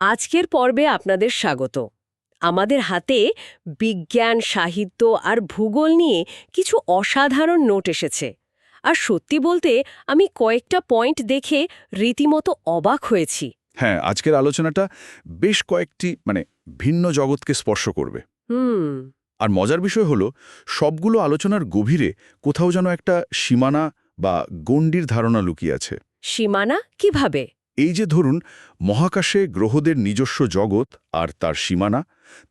আজকের পর্বে আপনাদের স্বাগত। আমাদের হাতে বিজ্ঞান সাহিত্য আর ভূগোল নিয়ে কিছু অসাধারণ নোট এসেছে। আর সত্যি বলতে আমি কয়েকটা পয়েন্ট দেখে রীতিমতো অবাক হয়েছি। হ্যাঁ আজকের আলোচনাটা বেশ কয়েকটি মানে ভিন্ন জগৎকে স্পর্শ করবে। হুম। আর মজার বিষয় হলো সবগুলো আলোচনার গভীরে কোথাও যেন একটা সীমানা বা গণ্ডির ধারণা লুকিয়ে আছে। সীমানা? কীভাবে? এই যে ধরুন মহাকাশে গ্রহদের নিজস্ব জগৎ আর তার সীমানা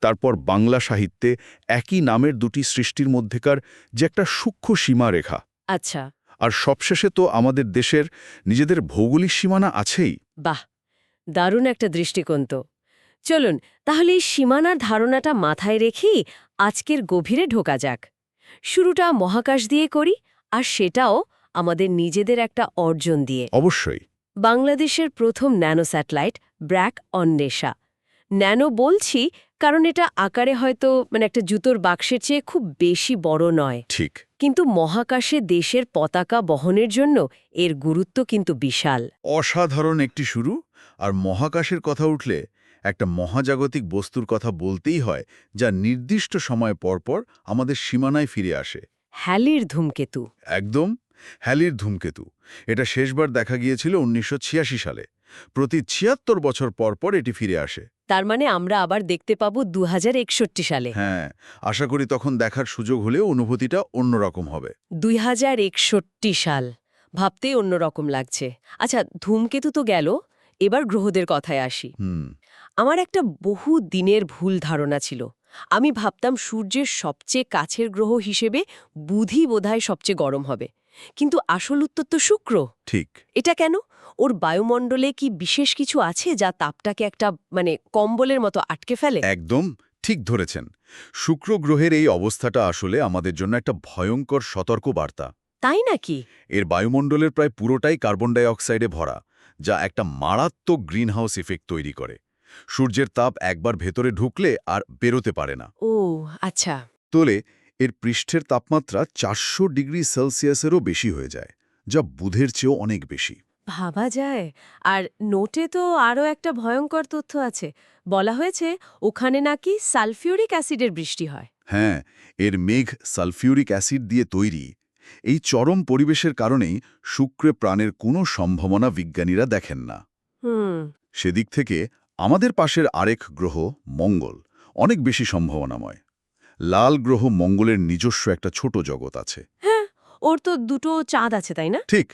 তারপর বাংলা সাহিত্যে একই নামের দুটি সৃষ্টির মধ্যেকার যে একটা সূক্ষ্ম সীমারেখা। আচ্ছা। আর সবশেষে তো আমাদের দেশের নিজেদের ভৌগোলিক সীমানা আছেই। বাহ! দারুণ একটা দৃষ্টিকোণ তো। চলুন তাহলে এই সীমানার ধারণাটা মাথায় রেখেই আজকের গভীরে ঢোকা যাক। শুরুটা মহাকাশ দিয়ে করি আর সেটাও আমাদের নিজেদের একটা অর্জন দিয়ে। অবশ্যই। বাংলাদেশের প্রথম nano satellite BRAC Anvesha nano বলছি কারণ এটা আকারে হয়তো মানে একটা জুতোর বাক্সের চেয়ে খুব বেশি বড় নয়। ঠিক। কিন্তু মহাকাশে দেশের পতাকা বহনের জন্য এর গুরুত্ব কিন্তু বিশাল। অসাধারণ একটি শুরু আর মহাকাশের কথা উঠলে একটা মহাজাগতিক বস্তুর কথা বলতেই হয় যা নির্দিষ্ট সময় পরপর আমাদের সীমানায় ফিরে আসে। হ্যালির ধূমকেতু। একদম। হ্যালির ধূমকেতু। এটা শেষবার দেখা গিয়েছিল উনিশশো ছিয়াশি সালে। প্রতি ছিয়াত্তর বছর পর পর এটি ফিরে আসে। তার মানে আমরা আবার দেখতে পাবো দু সালে। হ্যাঁ আশা করি তখন দেখার সুযোগ হলেও অনুভূতিটা অন্যরকম হবে। দুই হাজার একষট্টি সাল। ভাবতেই অন্যরকম লাগছে। আচ্ছা ধূমকেতু তো গেল এবার গ্রহদের কথায় আসি। হুম। আমার একটা বহু দিনের ভুল ধারণা ছিল। আমি ভাবতাম সূর্যের সবচেয়ে কাছের গ্রহ হিসেবে বুধই বোধহয় সবচেয়ে গরম হবে। কিন্তু আসল উত্তর তো শুক্র। ঠিক। এটা কেন? ওর বায়ুমণ্ডলে কি বিশেষ কিছু আছে যা তাপটাকে একটা মানে কম্বলের মতো আটকে ফেলে? একদম ঠিক ধরেছেন। শুক্র গ্রহের এই অবস্থাটা আসলে আমাদের জন্য একটা ভয়ঙ্কর সতর্ক বার্তা তাই নাকি? এর বায়ুমণ্ডলের প্রায় পুরোটাই কার্বন ডাই অক্সাইডে ভরা যা একটা মারাত্মক গ্রিনহাউস ইফেক্ট তৈরি করে। সূর্যের তাপ একবার ভেতরে ঢুকলে আর বেরোতে পারে না। ও আচ্ছা। তোলে এর পৃষ্ঠের তাপমাত্রা চারশো ডিগ্রি সেলসিয়াসেরও বেশি হয়ে যায় যা বুধের চেয়েও অনেক বেশি। ভাবা যায়। আর নোটে তো আরও একটা ভয়ঙ্কর তথ্য আছে। বলা হয়েছে ওখানে নাকি সালফিউরিক অ্যাসিডের বৃষ্টি হয়। হ্যাঁ এর মেঘ সালফিউরিক অ্যাসিড দিয়ে তৈরি। এই চরম পরিবেশের কারণেই শুক্রে প্রাণের কোনো সম্ভাবনা বিজ্ঞানীরা দেখেন না। হুম। সেদিক থেকে আমাদের পাশের আরেক গ্রহ মঙ্গল অনেক বেশি সম্ভাবনাময়। লাল গ্রহ মঙ্গলের নিজস্ব একটা ছোট জগৎ আছে। হ্যাঁ ওর তো দুটো চাঁদ আছে তাই না? ঠিক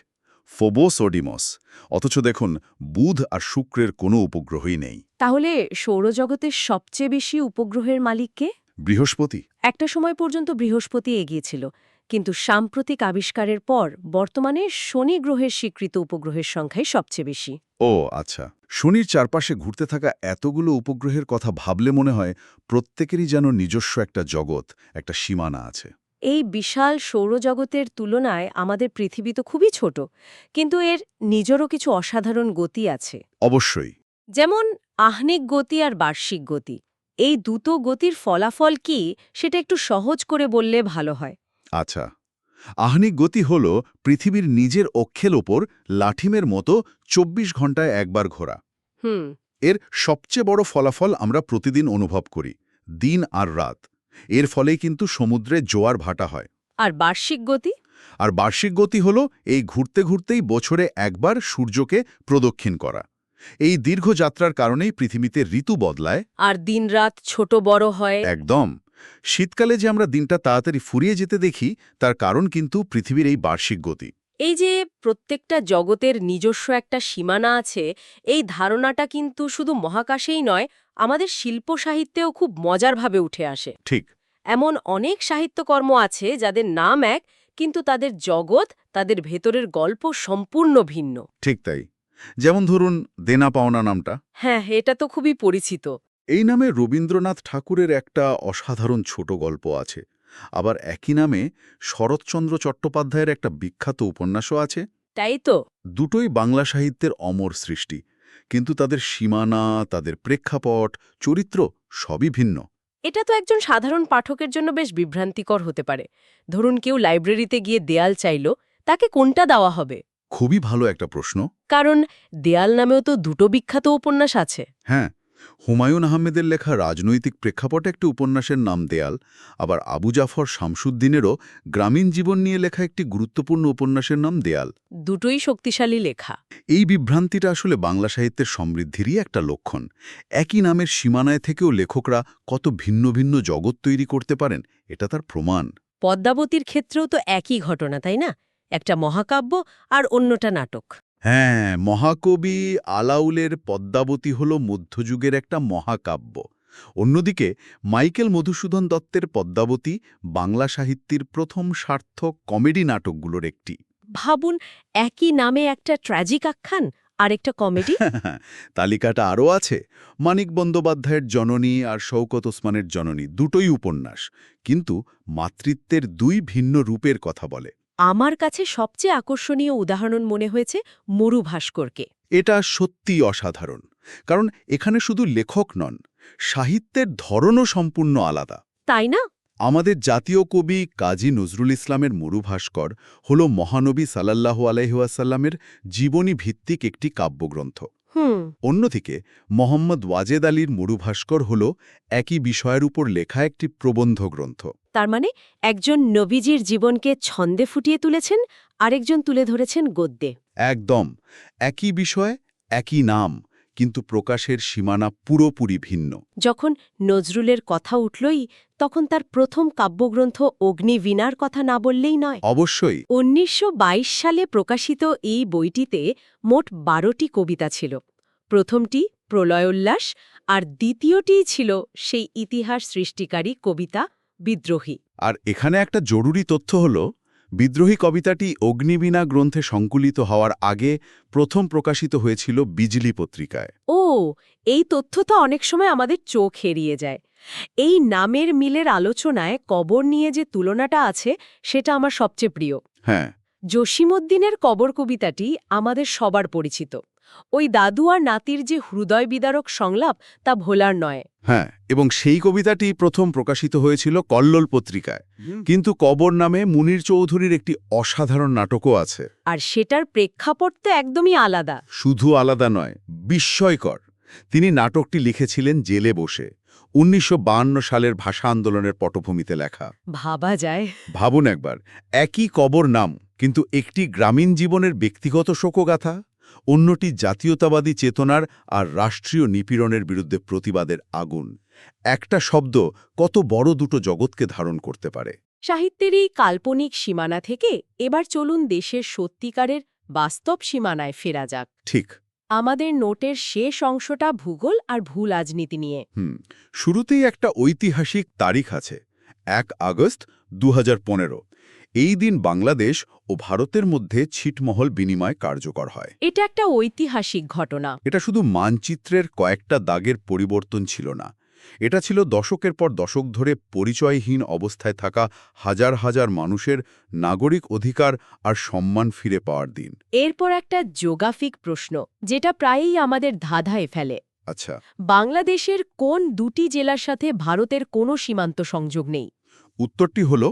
ফোবোস ও ডিমস। অথচ দেখুন বুধ আর শুক্রের কোনো উপগ্রহই নেই। তাহলে সৌরজগতের সবচেয়ে বেশি উপগ্রহের মালিককে বৃহস্পতি। একটা সময় পর্যন্ত বৃহস্পতি এগিয়েছিল কিন্তু সাম্প্রতিক আবিষ্কারের পর বর্তমানে শনি গ্রহের স্বীকৃত উপগ্রহের সংখ্যাই সবচেয়ে বেশি। ও আচ্ছা। শনির চারপাশে ঘুরতে থাকা এতগুলো উপগ্রহের কথা ভাবলে মনে হয় প্রত্যেকেরই যেন নিজস্ব একটা জগৎ একটা সীমানা আছে। এই বিশাল সৌরজগতের তুলনায় আমাদের পৃথিবী তো খুবই ছোট কিন্তু এর নিজেরও কিছু অসাধারণ গতি আছে। অবশ্যই। যেমন আহ্নিক গতি আর বার্ষিক গতি। এই দুটো গতির ফলাফল কি সেটা একটু সহজ করে বললে ভালো হয়। আচ্ছা। আহ্নিক গতি হল পৃথিবীর নিজের অক্ষের ওপর লাঠিমের মতো ২৪ ঘন্টায় একবার ঘোরা। হুম। এর সবচেয়ে বড় ফলাফল আমরা প্রতিদিন অনুভব করি দিন আর রাত। এর ফলেই কিন্তু সমুদ্রে জোয়ার ভাটা হয়। আর বার্ষিক গতি? আর বার্ষিক গতি হল এই ঘুরতে ঘুরতেই বছরে একবার সূর্যকে প্রদক্ষিণ করা। এই দীর্ঘ যাত্রার কারণেই পৃথিবীতে ঋতু বদলায়। আর দিনরাত ছোট বড় হয়। একদম। শীতকালে যে আমরা দিনটা তাড়াতাড়ি ফুরিয়ে যেতে দেখি তার কারণ কিন্তু পৃথিবীর এই বার্ষিক গতি। এই যে প্রত্যেকটা জগতের নিজস্ব একটা সীমানা আছে এই ধারণাটা কিন্তু শুধু মহাকাশেই নয় আমাদের শিল্প সাহিত্যেও খুব মজারভাবে উঠে আসে। ঠিক। এমন অনেক সাহিত্যকর্ম আছে যাদের নাম এক কিন্তু তাদের জগৎ তাদের ভেতরের গল্প সম্পূর্ণ ভিন্ন। ঠিক তাই। যেমন ধরুন দেনা পাওনা নামটা। হ্যাঁ এটা তো খুবই পরিচিত। এই নামে রবীন্দ্রনাথ ঠাকুরের একটা অসাধারণ ছোট গল্প আছে। আবার একই নামে শরৎচন্দ্র চট্টোপাধ্যায়ের একটা বিখ্যাত উপন্যাসও আছে। তাই তো। দুটোই বাংলা সাহিত্যের অমর সৃষ্টি। কিন্তু তাদের সীমানা তাদের প্রেক্ষাপট চরিত্র সবই ভিন্ন। এটা তো একজন সাধারণ পাঠকের জন্য বেশ বিভ্রান্তিকর হতে পারে। ধরুন কেউ লাইব্রেরিতে গিয়ে দেয়াল চাইল তাকে কোনটা দেওয়া হবে? খুবই ভালো একটা প্রশ্ন। কারণ দেয়াল নামেও তো দুটো বিখ্যাত উপন্যাস আছে। হ্যাঁ হুমায়ুন আহমেদের লেখা রাজনৈতিক প্রেক্ষাপটে একটি উপন্যাসের নাম দেয়াল আবার আবু জাফর শামসুদ্দিনেরও গ্রামীণ জীবন নিয়ে লেখা একটি গুরুত্বপূর্ণ উপন্যাসের নাম দেয়াল। দুটোই শক্তিশালী লেখা। এই বিভ্রান্তিটা আসলে বাংলা সাহিত্যের সমৃদ্ধিরই একটা লক্ষণ। একই নামের সীমানায় থেকেও লেখকরা কত ভিন্ন ভিন্ন জগৎ তৈরি করতে পারেন এটা তার প্রমাণ। পদ্মাবতীর ক্ষেত্রেও তো একই ঘটনা তাই না? একটা মহাকাব্য আর অন্যটা নাটক। হ্যাঁ মহাকবি আলাউলের পদ্মাবতী হল মধ্যযুগের একটা মহাকাব্য। অন্যদিকে মাইকেল মধুসূদন দত্তের পদ্মাবতী বাংলা সাহিত্যের প্রথম সার্থক কমেডি নাটকগুলোর একটি। ভাবুন একই নামে একটা ট্র্যাজিক আখ্যান আর একটা কমেডি। তালিকাটা আরও আছে মানিক বন্দ্যোপাধ্যায়ের জননী আর শৌকত ওসমানের জননী দুটোই উপন্যাস। কিন্তু মাতৃত্বের দুই ভিন্ন রূপের কথা বলে। আমার কাছে সবচেয়ে আকর্ষণীয় উদাহরণ মনে হয়েছে মরু ভাস্করকে। এটা সত্যি অসাধারণ কারণ এখানে শুধু লেখক নন সাহিত্যের ধরনও সম্পূর্ণ আলাদা। তাই না? আমাদের জাতীয় কবি কাজী নজরুল ইসলামের মরু ভাস্কর হল মহানবী সাল্লাহ আলহাসাল্লামের জীবনী ভিত্তিক একটি কাব্যগ্রন্থ। অন্যদিকে মোহাম্মদ ওয়াজেদ আলীর মরুভাস্কর হল একই বিষয়ের উপর লেখা একটি প্রবন্ধ গ্রন্থ। তার মানে একজন নবীজির জীবনকে ছন্দে ফুটিয়ে তুলেছেন আরেকজন তুলে ধরেছেন গদ্যে। একদম একই বিষয় একই নাম কিন্তু প্রকাশের সীমানা পুরোপুরি ভিন্ন। যখন নজরুলের কথা উঠলই তখন তার প্রথম কাব্যগ্রন্থ অগ্নিবীণার কথা না বললেই নয়। অবশ্যই। উনিশশো বাইশ সালে প্রকাশিত এই বইটিতে মোট বারোটি কবিতা ছিল। প্রথমটি প্রলয়োল্লাস আর দ্বিতীয়টিই ছিল সেই ইতিহাস সৃষ্টিকারী কবিতা বিদ্রোহী। আর এখানে একটা জরুরি তথ্য হল বিদ্রোহী কবিতাটি অগ্নিবীণা গ্রন্থে সংকুলিত হওয়ার আগে প্রথম প্রকাশিত হয়েছিল বিজলি পত্রিকায়। ও এই তথ্য তো অনেক সময় আমাদের চোখ এড়িয়ে যায়। এই নামের মিলের আলোচনায় কবর নিয়ে যে তুলনাটা আছে সেটা আমার সবচেয়ে প্রিয়। হ্যাঁ। জসিমুদ্দিনের কবর কবিতাটি আমাদের সবার পরিচিত। ওই দাদু আর নাতির যে হৃদয় বিদারক সংলাপ তা ভোলার নয়। হ্যাঁ এবং সেই কবিতাটি প্রথম প্রকাশিত হয়েছিল কল্লোল পত্রিকায়। কিন্তু কবর নামে মুনির চৌধুরীর একটি অসাধারণ নাটকও আছে। আর সেটার প্রেক্ষাপট তো একদমই আলাদা। শুধু আলাদা নয় বিস্ময়কর। তিনি নাটকটি লিখেছিলেন জেলে বসে উনিশশো সালের ভাষা আন্দোলনের পটভূমিতে লেখা। ভাবা যায়। ভাবুন একবার একই কবর নাম কিন্তু একটি গ্রামীণ জীবনের ব্যক্তিগত শোকগাথা? অন্যটি জাতীয়তাবাদী চেতনার আর রাষ্ট্রীয় নিপীড়নের বিরুদ্ধে প্রতিবাদের আগুন। একটা শব্দ কত বড় দুটো জগৎকে ধারণ করতে পারে। সাহিত্যের এই কাল্পনিক সীমানা থেকে এবার চলুন দেশের সত্যিকারের বাস্তব সীমানায় ফেরা যাক। ঠিক। আমাদের নোটের শেষ অংশটা ভূগোল আর ভূ রাজনীতি নিয়ে। হুম শুরুতেই একটা ঐতিহাসিক তারিখ আছে। এক আগস্ট দু হাজার পনেরো। এই দিন বাংলাদেশ ও ভারতের মধ্যে ছিটমহল বিনিময় কার্যকর হয়। এটা একটা ঐতিহাসিক ঘটনা। এটা শুধু মানচিত্রের কয়েকটা দাগের পরিবর্তন ছিল না। এটা ছিল দশকের পর দশক ধরে পরিচয়হীন অবস্থায় থাকা হাজার হাজার মানুষের নাগরিক অধিকার আর সম্মান ফিরে পাওয়ার দিন। এরপর একটা জোগাফিক প্রশ্ন যেটা প্রায়ই আমাদের ধাঁধায় ফেলে। আচ্ছা। বাংলাদেশের কোন দুটি জেলার সাথে ভারতের কোনো সীমান্ত সংযোগ নেই? উত্তরটি হল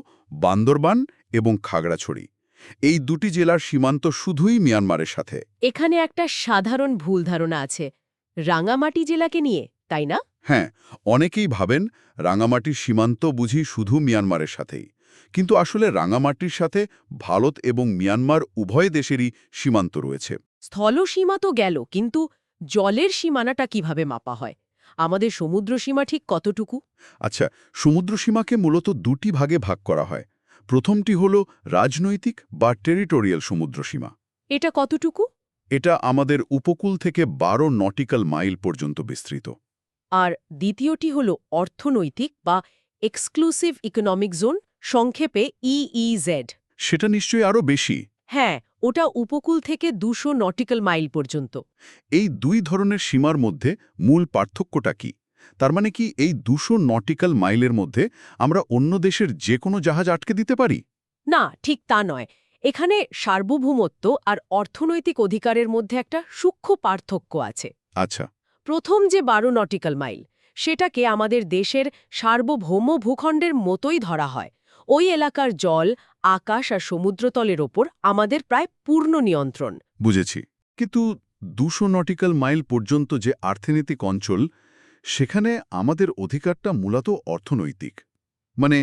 বান্দরবান এবং খাগড়াছড়ি। এই দুটি জেলার সীমান্ত শুধুই মিয়ানমারের সাথে। এখানে একটা সাধারণ ভুল ধারণা আছে। রাঙামাটি জেলাকে নিয়ে তাই না? হ্যাঁ অনেকেই ভাবেন রাঙামাটির সীমান্ত বুঝি শুধু মিয়ানমারের সাথেই। কিন্তু আসলে রাঙামাটির সাথে ভারত এবং মিয়ানমার উভয় দেশেরই সীমান্ত রয়েছে। স্থলসীমা তো গেল কিন্তু জলের সীমানাটা কীভাবে মাপা হয়? আমাদের সমুদ্র সীমা ঠিক কতটুকু? আচ্ছা সমুদ্র সীমাকে মূলত দুটি ভাগে ভাগ করা হয়। প্রথমটি হল রাজনৈতিক বা টেরিটোরিয়াল সমুদ্র সীমা। এটা কতটুকু? এটা আমাদের উপকূল থেকে বারো নটিক্যাল মাইল পর্যন্ত বিস্তৃত। আর দ্বিতীয়টি হল অর্থনৈতিক বা এক্সক্লুসিভ ইকোনমিক জোন সংক্ষেপে ইইজেড সেটা নিশ্চয়ই আরও বেশি। হ্যাঁ ওটা উপকূল থেকে দুশো নটিক্যাল মাইল পর্যন্ত। এই দুই ধরনের সীমার মধ্যে মূল পার্থক্যটা কি? তার মানে কি এই দুশো নটিক্যাল মাইলের মধ্যে আমরা অন্য দেশের যে কোনো জাহাজ আটকে দিতে পারি? না ঠিক তা নয়। এখানে সার্বভৌমত্ব আর অর্থনৈতিক অধিকারের মধ্যে একটা সূক্ষ্ম পার্থক্য আছে। আচ্ছা। প্রথম যে বারো নটিক্যাল মাইল সেটাকে আমাদের দেশের সার্বভৌম ভূখণ্ডের মতোই ধরা হয়। ওই এলাকার জল আকাশ আর সমুদ্রতলের ওপর আমাদের প্রায় পূর্ণ নিয়ন্ত্রণ। বুঝেছি। কিন্তু দুশো নটিক্যাল মাইল পর্যন্ত যে অর্থনৈতিক অঞ্চল সেখানে আমাদের অধিকারটা মূলত অর্থনৈতিক। মানে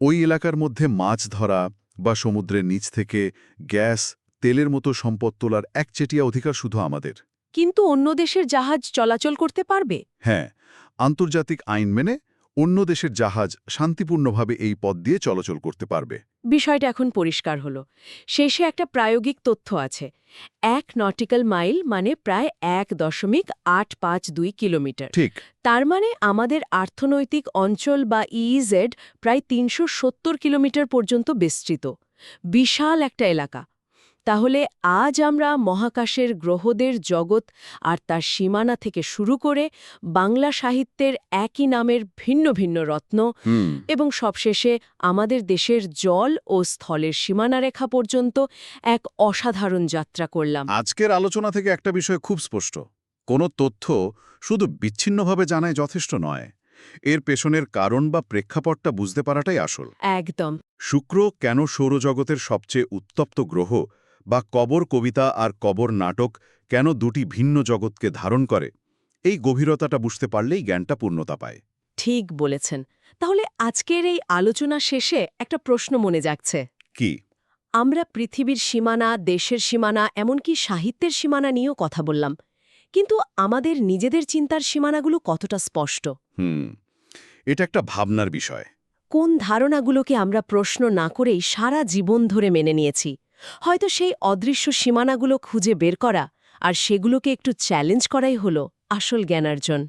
ওই এলাকার মধ্যে মাছ ধরা বা সমুদ্রের নিচ থেকে গ্যাস তেলের মতো সম্পদ তোলার একচেটিয়া অধিকার শুধু আমাদের। কিন্তু অন্য দেশের জাহাজ চলাচল করতে পারবে? হ্যাঁ আন্তর্জাতিক আইন মেনে অন্য দেশের জাহাজ শান্তিপূর্ণভাবে এই পথ দিয়ে চলাচল করতে পারবে। বিষয়টা এখন পরিষ্কার হলো। শেষে একটা প্রায়োগিক তথ্য আছে। এক নটিক্যাল মাইল মানে প্রায় এক দশমিক আট পাঁচ দুই কিলোমিটার। ঠিক। তার মানে আমাদের অর্থনৈতিক অঞ্চল বা ইইজেড প্রায় তিনশো সত্তর কিলোমিটার পর্যন্ত বিস্তৃত। বিশাল একটা এলাকা। তাহলে আজ আমরা মহাকাশের গ্রহদের জগৎ আর তার সীমানা থেকে শুরু করে বাংলা সাহিত্যের একই নামের ভিন্ন ভিন্ন রত্ন এবং সবশেষে আমাদের দেশের জল ও স্থলের সীমানারেখা পর্যন্ত এক অসাধারণ যাত্রা করলাম। আজকের আলোচনা থেকে একটা বিষয় খুব স্পষ্ট। কোনো তথ্য শুধু বিচ্ছিন্নভাবে জানায় যথেষ্ট নয়। এর পেছনের কারণ বা প্রেক্ষাপটটা বুঝতে পারাটাই আসল। একদম। শুক্র কেন সৌরজগতের সবচেয়ে উত্তপ্ত গ্রহ বা কবর কবিতা আর কবর নাটক কেন দুটি ভিন্ন জগৎকে ধারণ করে? এই গভীরতাটা বুঝতে পারলেই জ্ঞানটা পূর্ণতা পায়। ঠিক বলেছেন। তাহলে আজকের এই আলোচনা শেষে একটা প্রশ্ন মনে যাচ্ছে কি? আমরা পৃথিবীর সীমানা দেশের সীমানা এমনকি সাহিত্যের সীমানা নিয়েও কথা বললাম। কিন্তু আমাদের নিজেদের চিন্তার সীমানাগুলো কতটা স্পষ্ট? হুম এটা একটা ভাবনার বিষয়। কোন ধারণাগুলোকে আমরা প্রশ্ন না করেই সারা জীবন ধরে মেনে নিয়েছি? হয়তো সেই অদৃশ্য সীমানাগুলো খুঁজে বের করা আর সেগুলোকে একটু চ্যালেঞ্জ করাই হলো আসল জ্ঞানার্জন।